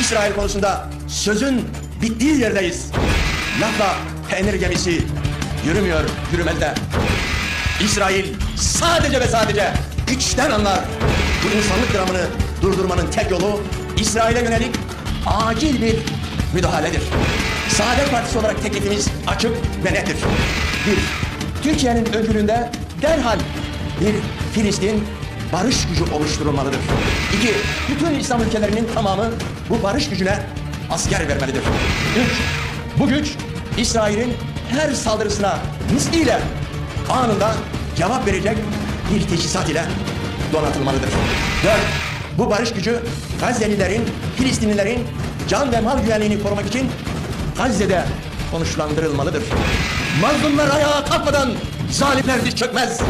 İsrail konusunda sözün bittiği yerdeyiz. Lafla peynir gemisi yürümüyor yürümelde. İsrail sadece ve sadece güçten anlar. Bu insanlık dramını durdurmanın tek yolu İsrail'e yönelik acil bir müdahaledir. Saadet Partisi olarak teklifimiz açık ve nettir. Bir, Türkiye'nin öncülüğünde derhal bir Filistin barış gücü oluşturulmalıdır. İki, bütün İslam ülkelerinin tamamı bu barış gücüne asker vermelidir. Üç, bu güç İsrail'in her saldırısına misliyle anında cevap verecek bir teçhizat ile donatılmalıdır. Dört, bu barış gücü Gazze'lilerin, Filistinlilerin can ve mal güvenliğini korumak için Gazze'de konuşlandırılmalıdır. Mazlumlar ayağa kalkmadan zalimler diz çökmez.